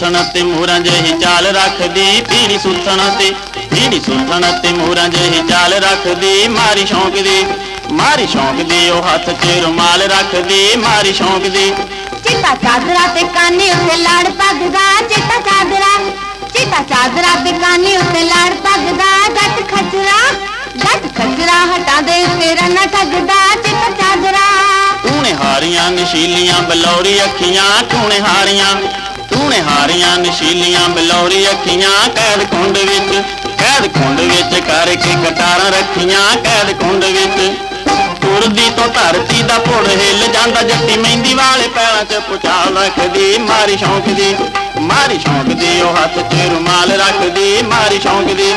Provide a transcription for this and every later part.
ਤੇ ਮੋਹਰਾਂ ਜਿਹੀ ਚਾਲ ਰੱਖਦੀ ਪੀੜੀ ਸੁੱਥਣ ਤੇ ਪੀੜੀ ਸੁੱਥਣ ਤੇ ਮੋਹਰਾਂ ਜਿਹੀ ਚਾਲ ਰੱਖਦੀ ਮਾਰੀ ਸ਼ੌਂਕ ਦੀ ਮਾਰੀ ਸ਼ੌਂਕ ਦੀ ਉਹ ਹੱਥ 'ਚ ਰੁਮਾਲ ਰੱਖਦੀ ਮਾਰੀ ਸ਼ੌਂਕ ਦੀ। ਚਿੱਟਾ ਚਾਦਰਾ ਤੇ ਕਾਨੇ ਉੱਤੇ ਲੜ ਪੱਗਦਾ ਚਿੱਟਾ ਚਾਦਰਾ ਚਿੱਟਾ ਚਾਦਰਾ ਤੇ ਕਾਨੇ ਉੱਤੇ ਲੜ ਪੱਗਦਾ ਜੱਟ ਖਚਰਾ ਜੱਟ ਖਚਰਾ ਹਟਾ ਦੇ ਤੇਰਾ ਨਾ ਠੱਗਦਾ ਚਿੱਟਾ ਚਾਦਰਾ। ਹਾਰੀਆਂ ਨਸ਼ੀਲੀਆਂ ਬਲੌਰੀ ਅੱਖੀਆਂ ਤੂਣੇ ਹਾਰੀਆਂ ਤੂਣੇ ਹਾਰੀਆਂ ਨਸ਼ੀਲੀਆਂ ਬਲੌਰੀ ਅੱਖੀਆਂ, ਕੈਦ ਕੁੰਡ ਵਿੱਚ, ਕੈਦ ਕੁੰਡ ਵਿੱਚ ਕਰਕੇ ਕਟਾਰਾਂ ਰੱਖੀਆਂ, ਕੈਦ ਕੁੰਡ ਵਿੱਚ। ਤੁਰਦੀ ਤੋਂ ਧਰਤੀ ਦਾ ਭੁੜ ਹਿੱਲ ਜਾਂਦਾ, ਜੱਟੀ ਮਹਿੰਦੀ ਵਾਲੇ ਪੈਰਾਂ 'ਚ ਪੁਚਾਲ ਰੱਖਦੀ, ਮਾਰੀ ਸ਼ੌਂਕ ਦੀ, ਮਾਰੀ ਸ਼ੌਂਕ ਦੀ, ਉਹ ਹੱਥ 'ਚ ਰੁਮਾਲ ਰੱਖਦੀ, ਮਾਰੀ ਸ਼ੌਂਕ ਦੀ।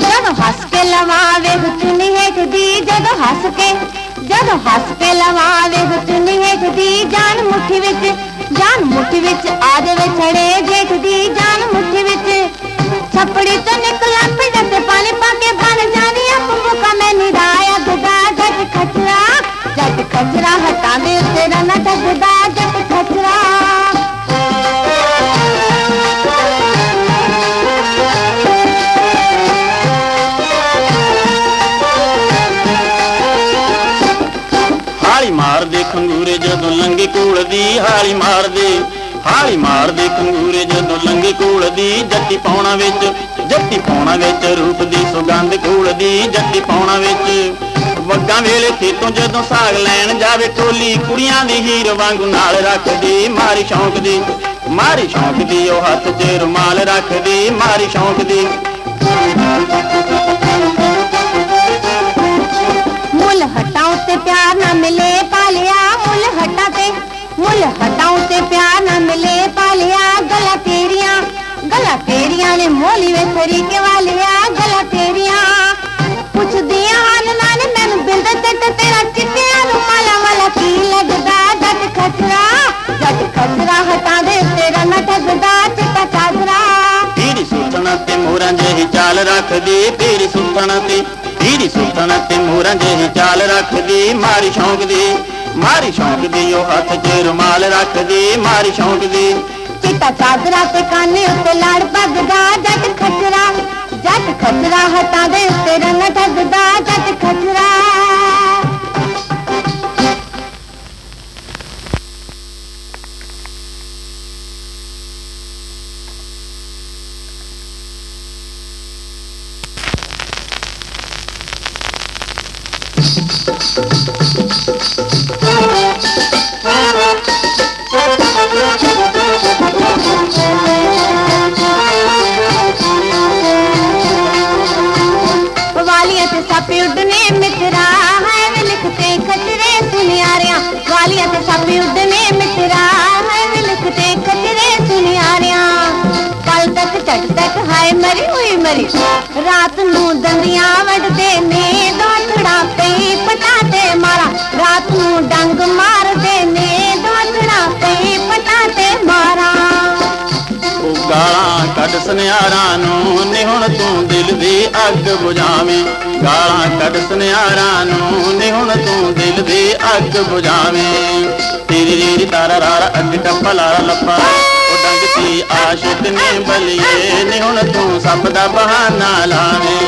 ਜਦੋਂ ਹੱਸ ਕੇ ਲਵਾਵੇ ਹੁਚਨੀ ਹੇਠਦੀ ਜਦੋਂ ਹੱਸ ਕੇ ਜਦੋਂ ਹੱਸ ਕੇ ਲਵਾਵੇ ਹੁਚਨੀ ਹੇਠਦੀ ਜਾਨ ਮੁੱਠੀ ਵਿੱਚ, ਜਾਨ ਮੁੱਠੀ ਵਿੱਚ ਆ ਜਾਵੇ ਜੇਠ ਦੀ ਜਾਨ ਮੁੱਠੀ ਵਿੱਚ। ਛੱਪੜੀ ਤੋਂ ਨਿਕਲਾ ਪਿੰਡ ਤੇ ਪਾਣੀ ਪਾ ਕੇ ਬਣ ਜਾਣੀ ਆਪੂ ਕਾ ਮੈਂ ਨਿਰਾਇਆ ਗੁਦਾ ਜੱਟ ਖਚਰਾ ਜੱਟ ਖਚਰਾ, ਹਟਾ ਦੇ ਤੇਰਾ ਨਾ ਠੱਗਦਾ ਮਾਰਦੇ ਜਦੋਂ ਲੰਗੇ ਕੋਲ ਦੀ ਹਾਲੀ ਮਾਰਦੇ ਹਾਲੀ ਮਾਰਦੇ ਖੰਗੂਰੇ ਜਦੋਂ ਲੰਗੇ ਕੋਲ ਦੀ ਜੱਟੀ ਪਾਉਣਾ ਵਿੱਚ, ਜੱਟੀ ਪਾਉਣਾ ਵਿੱਚ ਰੂਪ ਦੀ ਸੁਗੰਧ ਕੋਲ ਦੀ ਜੱਟੀ ਪਾਉਣਾ ਵਿੱਚ। ਵੱਗਾਂ ਵੇਲੇ ਖੇਤੋਂ ਜਦੋਂ ਸਾਗ ਲੈਣ ਜਾਵੇ ਟੋਲੀ, ਕੁੜੀਆਂ ਦੀ ਹੀਰ ਵਾਂਗੂ ਨਾਲ ਰੱਖਦੀ, ਮਾਰੀ ਸ਼ੌਂਕ ਦੀ, ਮਾਰੀ ਸ਼ੌਂਕ ਦੀ ਉਹ ਹੱਥ 'ਚ ਰੁਮਾਲ ਰੱਖਦੀ, ਮਾਰੀ ਸ਼ੌਂਕ ਦੀ। ਚਾਲ ਰੱਖਦੀ ਪੀੜੀ ਸੁਲਤਾਨਾ ਤੇ ਪੀੜੀ ਸੁਲਤਾਨਾ ਤੇ ਮੋਹਰਾਂ ਜਿਹੀ ਚਾਲ ਰੱਖਦੀ, ਮਾਰੀ ਸ਼ੌਂਕ ਦੀ ਮਾਰੀ ਸ਼ੌਂਕ ਦੀ ਉਹ ਹੱਥ 'ਚ ਰੁਮਾਲ ਰੱਖਦੀ, ਮਾਰੀ ਸ਼ੌਂਕ ਦੀ ਚਿੱਟਾ ਚਾਦਰਾ ਤੇ ਕਾਨੇ ਉੱਤੇ ਲੜ ਪੱਗਦਾ ਜੱਟ ਖਚਰਾ ਜੱਟ ਖਚਰਾ ਹਟਾ ਦੇ ਉੱਤੇ ਰੰਗ ਠੱਗਦਾ। ਹਾਏ ਮਰੀ ਹੋਈ ਮਰੀ। ਰਾਤ ਨੂੰ ਦੰਦੀਆਂ ਵੱਢਦੇ ਨੇ ਪਟਾਤੇ ਮਾਰਾ। ਰਾਤ ਨੂੰ ਡੰਗ ਮਾਰਦੇ ਨੇ ਦੋਥੜਾ ਪਈ ਪਟਾਤੇ ਮਾਰਾ। ਗਾਲਾਂ ਕੱਢ ਸੁਨਿਆਰਾਂ ਨੂੰ, ਨੀ ਹੁਣ ਤੂੰ ਦਿਲ ਦੀ ਅੱਗ ਬੁਝਾਵੇਂ। ਗਾਲਾਂ ਕੱਢ ਸੁਨਿਆਰਾਂ ਨੂੰ, ਨੀ ਹੁਣ ਤੂੰ ਦਿਲ ਦੀ ਅੱਗ ਬੁਝਾਵੇਂ। ਤੇਰੀ ਰੀਰੀ ਤਾਰਾ ਰਾਰਾ, ਅੱਗ ਟੱਪਾ ਲਾਰਾ ਲੱਪਾ। ਉਹ ਡੰਗਤੀ ਆਸ਼ਿਕ ਨੇ ਬਲੀਏ, ਨੀ ਹੁਣ ਤੂੰ ਸਭ ਦਾ ਬਹਾਨਾ ਲਾਵੇਂ।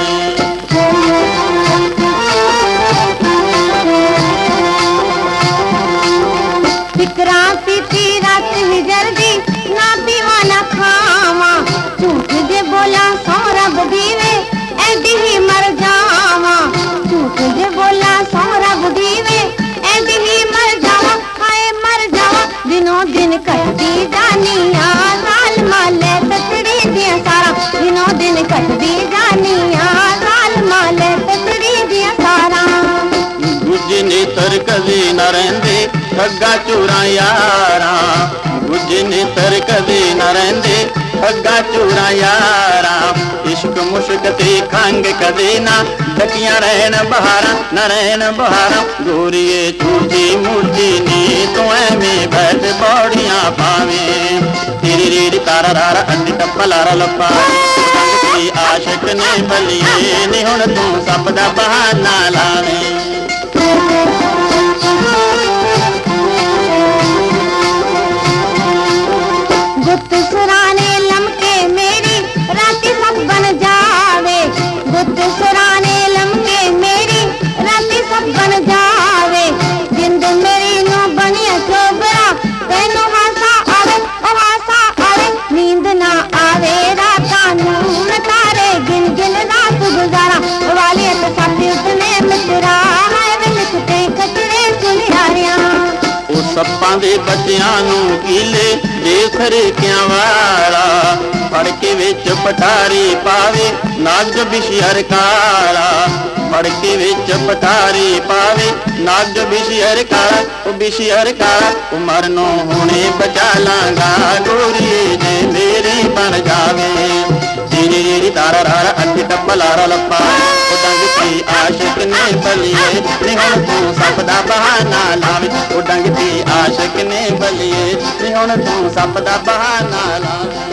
ਰਹਿੰਦੇ ਠੱਗਾ ਚੋਰਾਂ ਯਾਰਾਂ ਨੇ ਤਰ ਕਦੇ ਨਾ ਰਹਿੰਦੇ। ਠੱਗਾ ਚੋਰਾਂ ਯਾਰਾਂ, ਇਸ਼ਕ ਮੁਸ਼ਕ ਤੇ ਖੰਗ ਕਦੇ ਨਾ। ਢਕੀਆਂ ਰਹਿਣ ਬਹਾਰਾਂ, ਨਾ ਰਹਿਣ ਬਹਾਰਾਂ। ਗੋਰੀਏ ਚੂਜੀ ਮੂਰਤੀ ਨੀ, ਤੂੰ ਐਵੇਂ ਬੈਠ ਬੌੜੀਆਂ ਪਾਵੇਂ ਤੇਰੀ ਰੀੜ ਤਾਰਾ ਰਾਰਾ ਅੱਡੀ ਟੱਪਾ ਲਾਰਾ ਲੱਪਾ। ਆਸ਼ਕ ਨੇ ਬਲੀਏ, ਨੀ ਹੁਣ ਤੂੰ ਸੱਪ ਦਾ ਬਹਾਨਾ ਲਾਵੇਂ। ਸੱਪਾਂ ਦੇ ਬੱਚਿਆਂ ਨੂੰ ਕੀਲੇ ਦੇ ਸਰਕਿਆਂ ਵਾਲਾ? ਫੜ ਕੇ ਵਿੱਚ ਪਟਾਰੀ ਪਾਵੇ, ਨਾਗ ਬਿਸ਼ਿਆਰ ਕਾਲਾ। ਫੜ ਕੇ ਵਿੱਚ ਪਟਾਰੀ ਪਾਵੇ, ਨਾਗ ਬਿਸ਼ਿਆਰ ਕਾਲਾ, ਉਹ ਬਿਸ਼ਿਆਰ ਕਾਲਾ। ਉਹ ਮਰਨੋਂ ਹੁਣੇ ਬਚਾ ਲਾਂਗਾ, ਗੋਰੀਏ ਜੇ ਮੇਰੀ ਬਣ ਜਾਵੇ। ਜੀਰੀ ਜੀਰੀ ਤਾਰਾ ਰਾਰਾ ਅੱਡੀ ਟੱਪਾ ਲੱਪਾ। ਆਸ਼ਿਕ ਨੇ ਬਲੀਏ ਨੀ ਹੁਣ ਤੂੰ ਸੱਪ ਦਾ ਬਹਾਨਾ ਲਾਵੇ। ਉਹ ਡੰਗਦੀ ਆਸ਼ਿਕ ਨੇ ਬਲੀਏ ਨੀ ਤੂੰ ਸੱਪ ਦਾ ਬਹਾਨਾ ਲਾਵੇ।